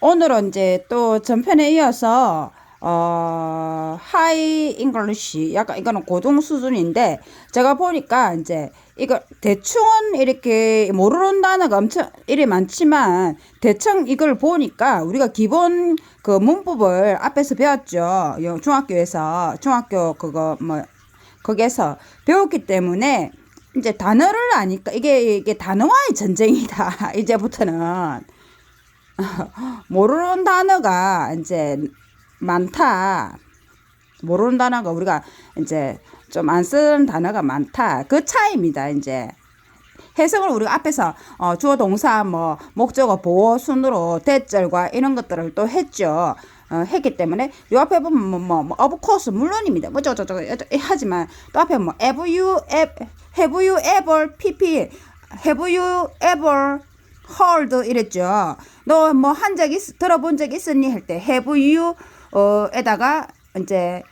오늘은 이제 또 전편에 이어서 어 하이 잉글리시 약간 이거는 고등 수준인데 제가 보니까 이제 이거 대충은 이렇게 모르는 단어가 엄청 이리 많지만 대충 이걸 보니까 우리가 기본 그 문법을 앞에서 배웠죠. 요 중학교에서 중학교 그거 뭐 거기에서 배웠기 때문에 이제 단어를 아니까 이게 이게 단어와의 전쟁이다. 이제부터는 모르는 단어가 이제 많다. 모르는 단어가 우리가 이제 좀 안 쓰는 단어가 많다. 그 차이입니다. 이제 해석을 우리가 앞에서 어, 주어 동사 뭐 목적어 보호 순으로 대절과 이런 것들을 또 했죠. 어, 했기 때문에 요 앞에 보면 뭐, 뭐, 뭐 of course 물론입니다. 뭐 저저저 하지만 또 앞에 뭐 have you ever have you ever pp have you ever heard 이랬죠. 너 뭐 한 적 있, 들어본 적 있었니 할 때 have you 어 에다가 이제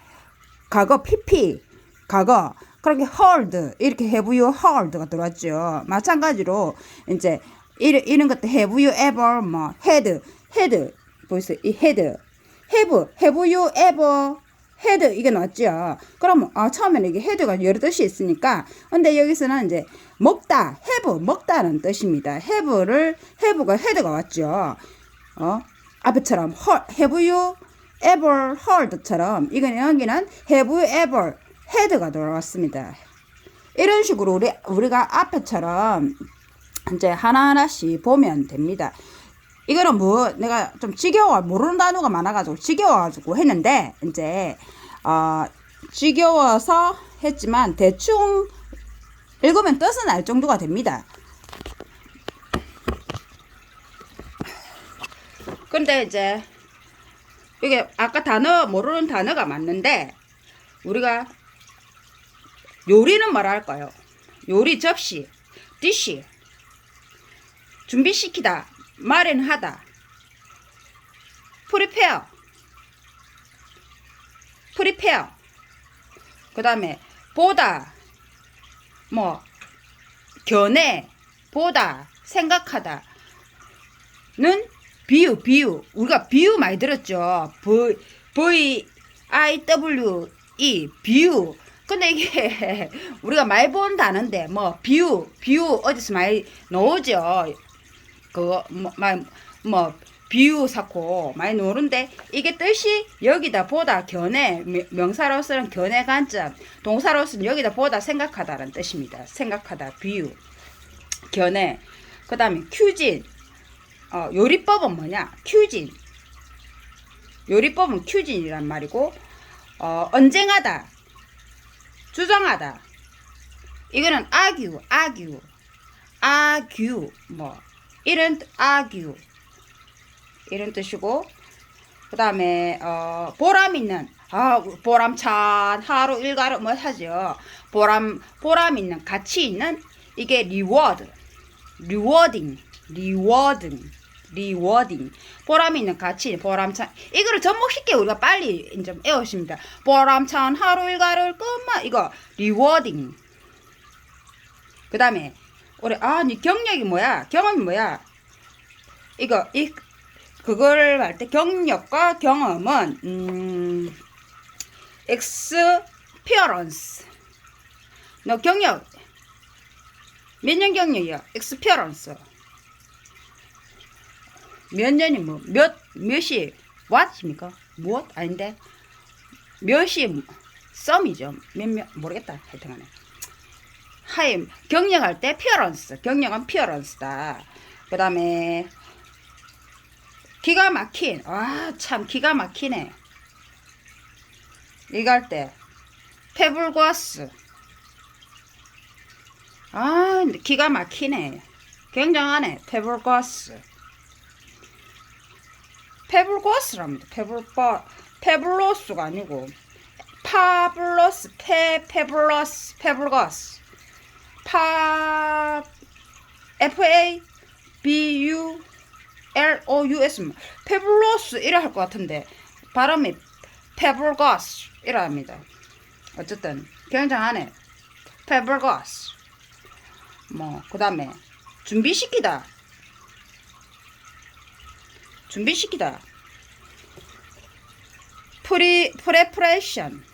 과거 pp 과거 그렇게 heard 이렇게 have you heard가 들어왔죠. 마찬가지로 이제 이런 이런 것도 have you ever 뭐 had had 보이세요? 이 had have have you ever had 이게 나왔죠. 그러면 아 처음에는 이게 had가 여러 뜻이 있으니까 근데 여기서는 이제 먹다 have 먹다는 뜻입니다. have를 have가 had가 왔죠. 어 앞에처럼 have you ever heard처럼 이거는 여기는 have you ever had가 들어왔습니다. 이런 식으로 우리 우리가 앞에처럼 이제 하나하나씩 보면 됩니다. 이거는 뭐 내가 좀 지겨워 모르는 단어가 많아가지고 지겨워가지고 했는데 이제 어 지겨워서 했지만 대충 읽으면 뜻은 알 정도가 됩니다. 근데 이제 이게 아까 단어 모르는 단어가 맞는데 우리가 요리는 뭐라 할까요? 요리 접시, 디시 준비시키다, 마련하다, 프리페어, 프리페어. 그 다음에 보다, 뭐 견해, 보다, 생각하다. 는 비유, 비유. 우리가 비유 많이 들었죠. V, V, I, W, E, 비유. 근데 이게 우리가 많이 본 단어인데 뭐 비유, 비유 어디서 많이 나오죠. 그거 뭐, 마- 뭐 비유 사고 많이 노는데 이게 뜻이 여기다 보다 견해 명- 명사로서는 견해 관점 동사로서는 여기다 보다 생각하다라는 뜻입니다. 생각하다 비유 견해. 그 다음에 큐진. 어, 요리법은 뭐냐? 큐진. 요리법은 큐진이란 말이고 어, 언쟁하다 주장하다. 이거는 argue argue argue 뭐 이런 뜻, argue 이런 뜻이고 그 다음에 어, 보람 있는 아 보람찬 하루 일과를 뭐 하죠? 보람 보람 있는 가치 있는 이게 reward rewarding rewarding rewarding 보람 있는 가치 보람찬. 이거를 접목시켜 우리가 빨리 좀 외우십니다. 보람찬 하루 일과를 끝만 이거 rewarding 그 다음에 우리 아니 경력이 뭐야? 경험이 뭐야? 이거 이 그걸 할 때 경력과 경험은 음 experience. 너 경력. 몇 년 경력이야? experience. 몇 년이 뭐 몇 몇이 what입니까? 무엇? 아닌데 몇이 썸이죠. 몇몇 모르겠다 하여튼 간에 하임 경력할 때 피어런스 경력은 피어런스다. 그 다음에 기가 막힌 와 참 기가 막히네. 이거 할 때 페블과스. 아 기가 막히네. 굉장하네 페블과스. 페블과스랍니다 페블과 페블로스가 아니고 파블로스 페 페블로스 페블과스 파 F A B U L O U S 페블로스 이라 할 것 같은데 발음이 페블거스 이라 합니다. 어쨌든 굉장하네. 페블거스 뭐 그다음에 준비시키다 준비시키다. 프리 프레프레이션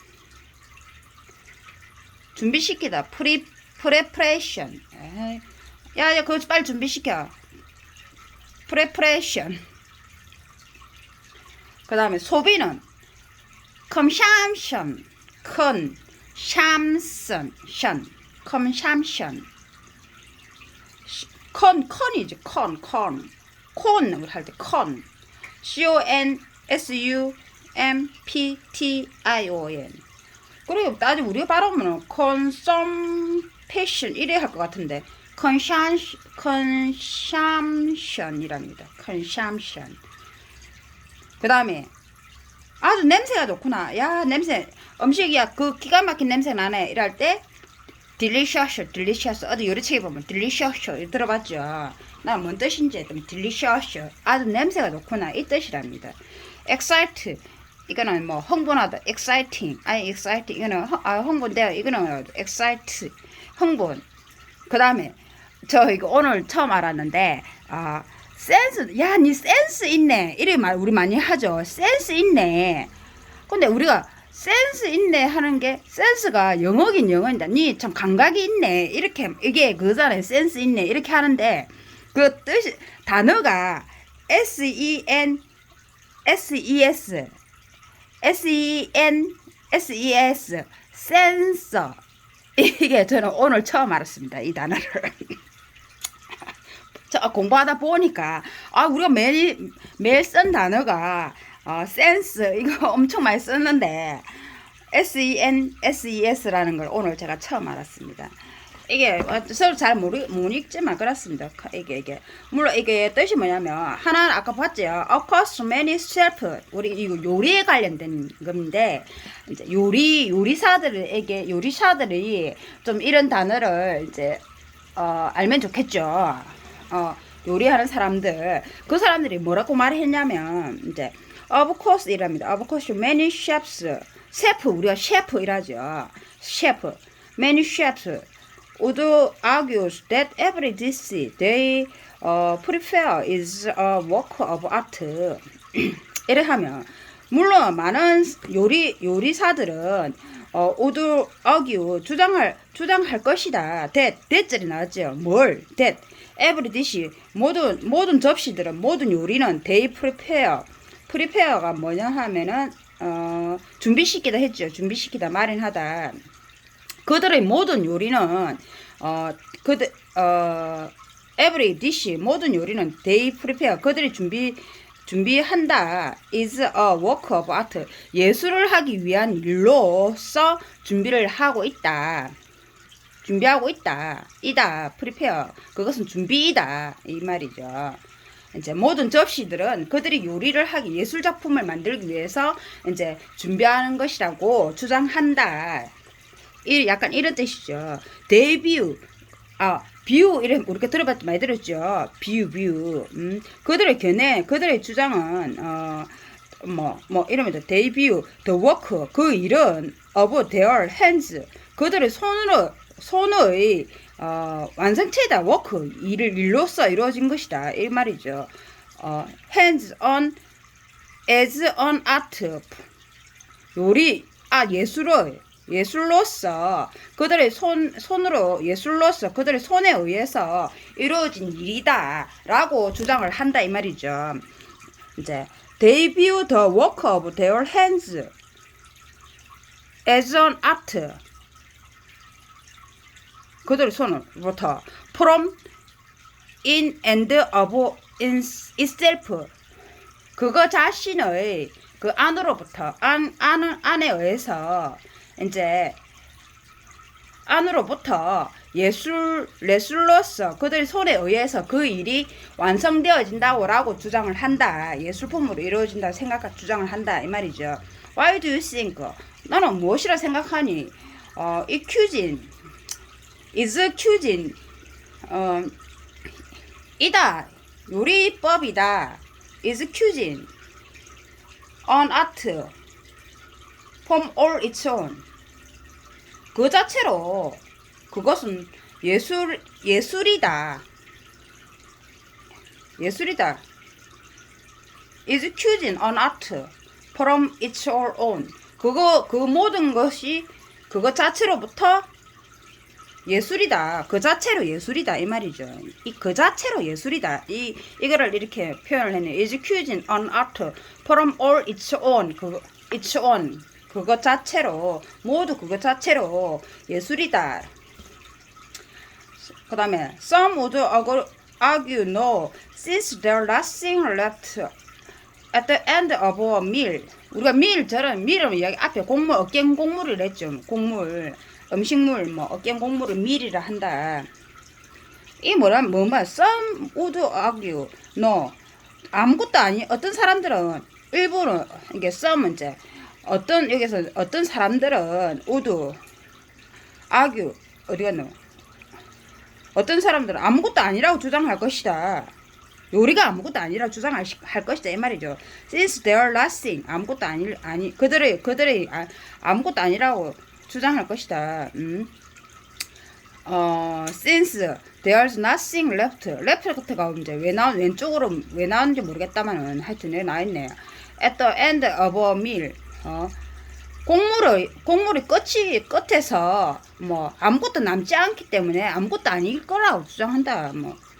준비시키다. 프리 프레프레이션. 야, 야, 그거 빨리 준비시켜. 프레프레이션. 그 다음에 소비는 consumption, consumption, consumption. 컨, 컨이지, 컨, 컨. 콘, 우리 할때 컨. C-O-N, S-U, M-P-T-I-O-N. 그리고 따지 우리가 발음은 consumption 이래 할것 같은데 consumption이랍니다. consumption. 그 다음에 아주 냄새가 좋구나. 야 냄새 음식이야 그 기가 막힌 냄새 나네. 이럴 때 delicious, delicious 어디 요리책에 보면 delicious 들어봤죠. 나 뭔 뜻인지 했더니 delicious 아주 냄새가 좋구나 이 뜻이랍니다. excite 이거는 뭐 흥분하다 exciting 아니 exciting 이거는 흥- 아, 흥분돼요 이거는 excite 흥분. 그 다음에 저 이거 오늘 처음 알았는데 아 센스 야 니 센스 있네. 이래 말 우리 많이 하죠. 센스 있네. 근데 우리가 센스 있네 하는 게 센스가 영어긴 영어인데 니 참 감각이 있네. 이렇게 이게 그잖아요 센스 있네. 이렇게 하는데 그 뜻이 단어가 S E N S E S S E N S E S 센서 이게 저는 오늘 처음 알았습니다 이 단어를 저 공부하다 보니까 아 우리가 매일 매일 쓴 단어가 어, 센스 이거 엄청 많이 썼는데 S E N S E S라는 걸 오늘 제가 처음 알았습니다. 이게 어, 서로 잘 모르 못 읽지만 그렇습니다. 이게 이게 물론 이게 뜻이 뭐냐면 하나는 아까 봤죠. Of course, many chef 우리 이거 요리에 관련된 건데 이제 요리 요리사들에게 요리사들이 좀 이런 단어를 이제 어, 알면 좋겠죠. 어, 요리하는 사람들 그 사람들이 뭐라고 말했냐면 이제 of course 이랍니다. of course many chefs 셰프 우리가 셰프 이라죠. 셰프 many chefs would argue that every dish they uh, prepare is a work of art. 이래 하면 물론 많은 요리 요리사들은 어, would argue 주장할 주장할 것이다. that that절이 나왔죠. 뭘 that every dish 모든 모든 접시들은 모든 요리는 they prepare prepare가 뭐냐 하면은 어, 준비시키다 했죠. 준비시키다 마련하다. 그들의 모든 요리는 어 그들 어 every dish 모든 요리는 they prepare. 그들이 준비 준비한다. is a work of art. 예술을 하기 위한 일로서 준비를 하고 있다. 준비하고 있다. 이다. prepare. 그것은 준비이다. 이 말이죠. 이제 모든 접시들은 그들이 요리를 하기 예술 작품을 만들기 위해서 이제 준비하는 것이라고 주장한다. 이 약간 이런 뜻이죠. 데뷔 아 뷰 이런 우리가 들어봤 많이 들었죠. 뷰 뷰. 음, 그들의 견해, 그들의 주장은 어뭐 뭐 이러면 데뷔 the work 그 일은 of their hands 그들의 손으로 손의 어, 완성체다 work 일을 일로써 이루어진 것이다 이 말이죠. 어, hands on as an art 요리 아 예술의 예술로서 그들의 손 손으로 예술로서 그들의 손에 의해서 이루어진 일이다라고 주장을 한다 이 말이죠. 이제 they view the work of their hands as an art. 그들의 손으로부터 from in and of in itself 그거 자신의 그 안으로부터 안, 안 안에 의해서 이제 안으로부터 예술 예술로서 그들의 손에 의해서 그 일이 완성되어진다고라고 주장을 한다. 예술품으로 이루어진다 생각 주장을 한다. 이 말이죠. Why do you think? 너는 무엇이라 생각하니? 어, 이 큐진 is 큐진 어, 이다. 요리법이다. is cuisine on art. from all its own 그 자체로 그것은 예술 예술이다 예술이다 is cuisine an art from its own. 그거 그 모든 것이 그것 자체로부터 예술이다. 그 자체로 예술이다 이 말이죠. 이 그 자체로 예술이다. 이 이거를 이렇게 표현을 했네. is cuisine an art from all its own. 그 its own 그것 자체로 모두 그것 자체로 예술이다. 그 다음에 some would argue- no since there nothing left at the end of a meal. 우리가 meal 저런 meal은 여기 앞에 곡물 어깨 곡물을 했죠. 곡물 음식물 뭐 어깨 곡물을 meal이라 한다. 이 뭐라 뭐만 some would argue no 아무것도 아니 어떤 사람들은 일부러 이게 some은 이제 어떤 여기서 어떤 사람들은 would argue 어디 갔노? 어떤 사람들은 아무것도 아니라고 주장할 것이다. 요리가 아무것도 아니라 주장할 것이다 이 말이죠. Since they are nothing 아무것도 아니 아니 그들의 그들의 아, 아무것도 아니라고 주장할 것이다. 음. 어, since there's nothing left. left가 이제 왜 나온 왼쪽으로 왜 나왔는지 모르겠다만은 하여튼 여기 나와 있네. At the end of a meal. 어. 곡물의 곡물이 끝이 끝에서 뭐 아무것도 남지 않기 때문에 아무것도 아닐 거라고 주장한다. 뭐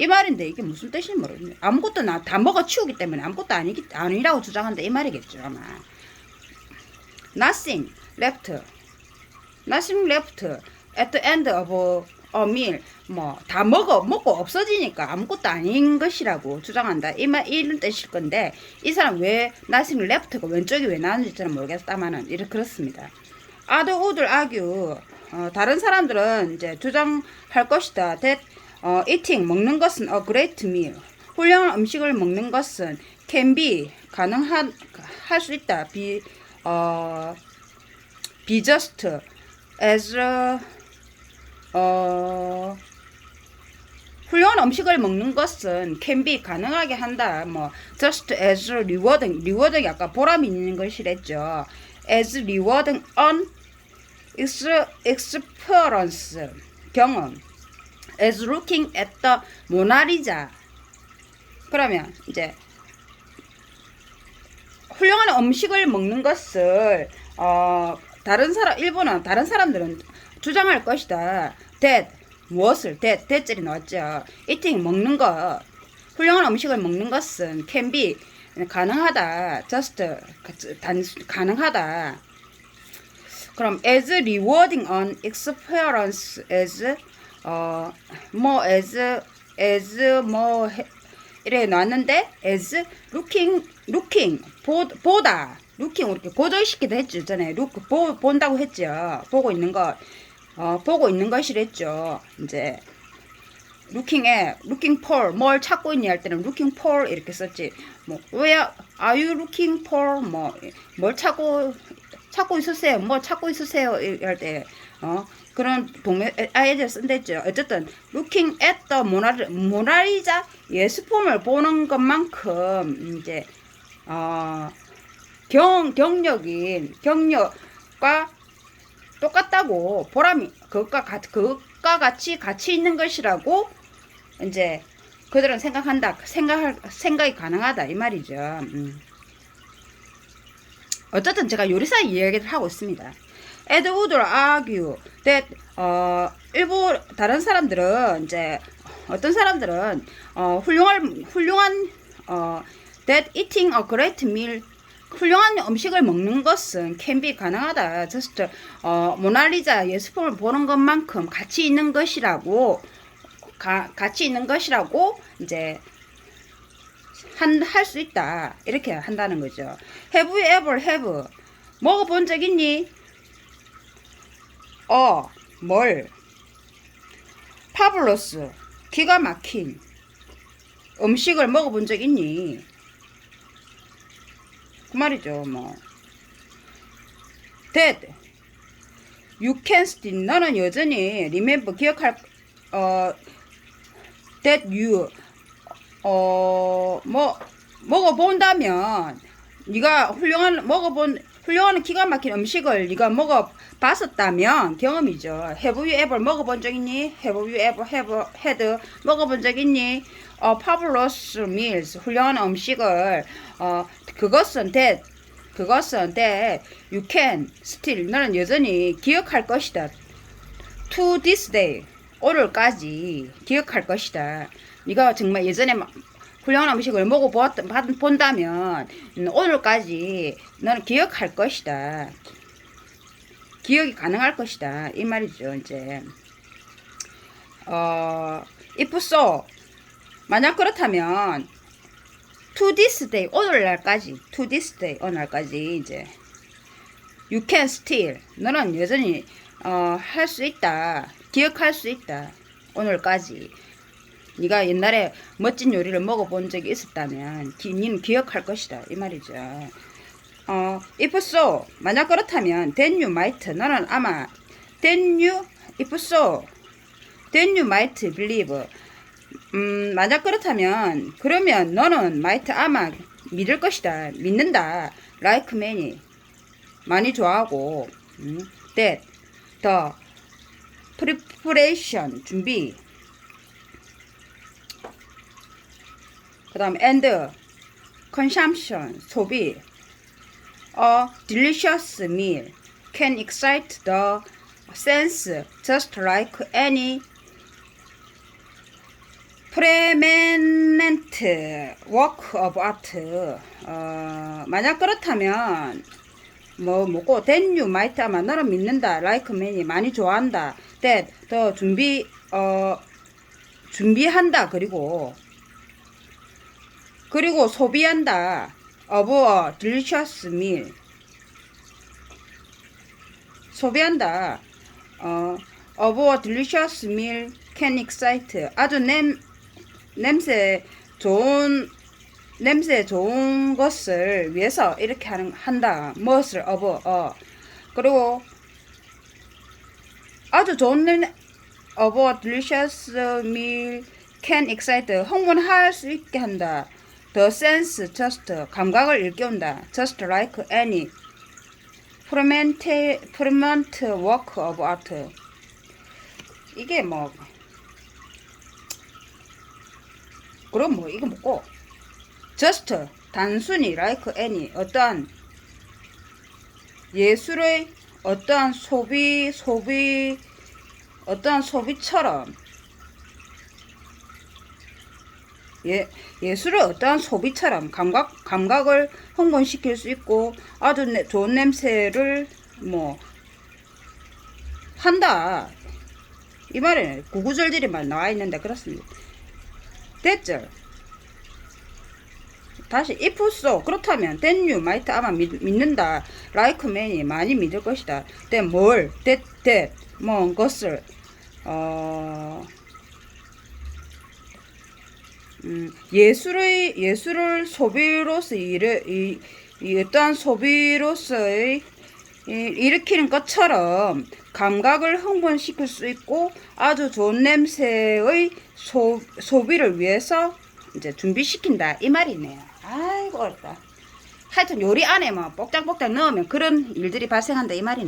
이 말인데 이게 무슨 뜻인지 모르겠네. 아무것도 나 다 먹어 치우기 때문에 아무것도 아니기 아니라고 주장한다 이 말이겠죠 아마. Nothing left. Nothing left at the end of meal. 뭐다 먹어 먹고 없어지니까 아무것도 아닌 것이라고 주장한다. 이말 이런 뜻일 건데 이 사람 왜 nothing left가 왼쪽이 왜 나왔는지 저는 모르겠다마는 이렇게 그렇습니다. Other would argue. 어, 다른 사람들은 이제 주장할 것이다. That 어, eating 먹는 것은 a great meal. 훌륭한 음식을 먹는 것은 can be 가능한 할 수 있다. be 어, be just as a, 어 훌륭한 음식을 먹는 것은 can be 가능하게 한다. 뭐 just as rewarding rewarding 아까 보람 있는 것이랬죠. as rewarding on ex, experience 경험 as looking at the Lisa 그러면 이제 훌륭한 음식을 먹는 것을 어 다른 사람 일본은 다른 사람들은 주장할 것이다. that 무엇을 that that절이 나왔죠. eating 먹는 것 훌륭한 음식을 먹는 것은 can be 가능하다. just 단 가능하다. 그럼 as rewarding an experience as 어뭐 as as 뭐 해- 이래 놨는데 as looking looking 보, 보다 looking 이렇게 고조시키도 했죠 전에 look 보, 본다고 했죠 보고 있는 것 어, 보고 있는 것이랬죠. 이제 looking에 looking for 뭘 찾고 있니 할 때는 looking for 이렇게 썼지. 뭐 where are you looking for? 뭐 뭘 찾고 찾고 있으세요? 뭐 찾고 있으세요? 할 때 어 그런 동네 아이들 쓴댔죠. 어쨌든 looking at the 모나 모나리자 예술품을 보는 것만큼 이제 어 경 경력인 경력과 똑같다고 보람이 그것과 같 그것과 같이 같이 있는 것이라고 이제 그들은 생각한다 생각할 생각이 가능하다 이 말이죠. 음. 어쨌든 제가 요리사 이야기를 하고 있습니다. Would argue that 어 일부 다른 사람들은 이제 어떤 사람들은 어 훌륭한 훌륭한 어 that eating a great meal 훌륭한 음식을 먹는 것은 be 가능하다. just 어 모나리자 예술품을 보는 것만큼 가치 있는 것이라고 가, 가치 있는 것이라고 이제 한 할 수 있다. 이렇게 한다는 거죠. Have you ever have 먹어본 적 있니? 어, 뭘? 파블로스 기가 막힌 음식을 먹어본 적 있니? 그 말이죠, 뭐. That you can still 너는 여전히 remember 기억할 어 that you 어뭐 먹어본다면 네가 훌륭한 먹어본 훌륭한 기가 막힌 음식을 네가 먹어 봤었다면 경험이죠. Have you ever 먹어본 적 있니? Have you ever have had 먹어본 적 있니? 어, fabulous meals 훌륭한 음식을 어, 그것은 that 그것은 that you can still 너는 여전히 기억할 것이다. to this day 오늘까지 기억할 것이다. 네가 정말 예전에 막 훌륭한 음식을 먹어보았 받- 본다면 음, 오늘까지 너는 기억할 것이다. 기억이 가능할 것이다. 이 말이죠. 이제 어 if so 만약 그렇다면 to this day 오늘날까지 to this day 오늘날까지 이제 you can still 너는 여전히 어, 할 수 있다 기억할 수 있다 오늘까지. 네가 옛날에 멋진 요리를 먹어본 적이 있었다면 기, 니는 기억할 것이다 이 말이죠. 어, if so 만약 그렇다면 then you might 너는 아마 then you if so then you might believe 음, 만약 그렇다면 그러면 너는 might 아마 믿을 것이다 믿는다 like many 많이 좋아하고 음, that the preparation 준비 그 다음 and consumption 소비 a delicious meal can excite the sense just like any work of art. 어, 만약 그렇다면 뭐 then you might 아마 너는 믿는다 like many 많이 좋아한다 that 더 준비 어 준비한다 그리고 그리고 소비한다 a delicious meal 소비한다 어 a delicious meal can excite 아주 냄 냄새 좋은 냄새 좋은 것을 위해서 이렇게 하는 한다. 무엇을 of 어 그리고 아주 좋은 냄 of a delicious meal can excite 흥분할 수 있게 한다. The sense just 감각을 일깨운다. Just like any permanent permanent work of art. 이게 뭐 그럼 뭐 이거 먹고. Just 단순히 like any 어떠한 예술의 어떠한 소비 소비 어떠한 소비처럼. 예, 예술의 어떠한 소비처럼 감각 감각을 흥분시킬 수 있고 아주 내- 좋은 냄새를 뭐 한다. 이 말에 구구절절이만 나와 있는데 그렇습니다. 됐죠? 다시 if so. 그렇다면 then you might 아마 믿, 믿는다. like many 많이 믿을 것이다. then 뭘? that that. 뭐 것을? 어 음, 예술의 예술을 소비로서 일을 이, 이 어떠한 소비로서의 이- 일으키는 것처럼 감각을 흥분시킬 수 있고 아주 좋은 냄새의 소, 소비를 위해서 이제 준비시킨다 이 말이네요. 아이고 어렵다. 하여튼 요리 안에 뭐 뽁짝뽁짝 넣으면 그런 일들이 발생한다 이 말이네.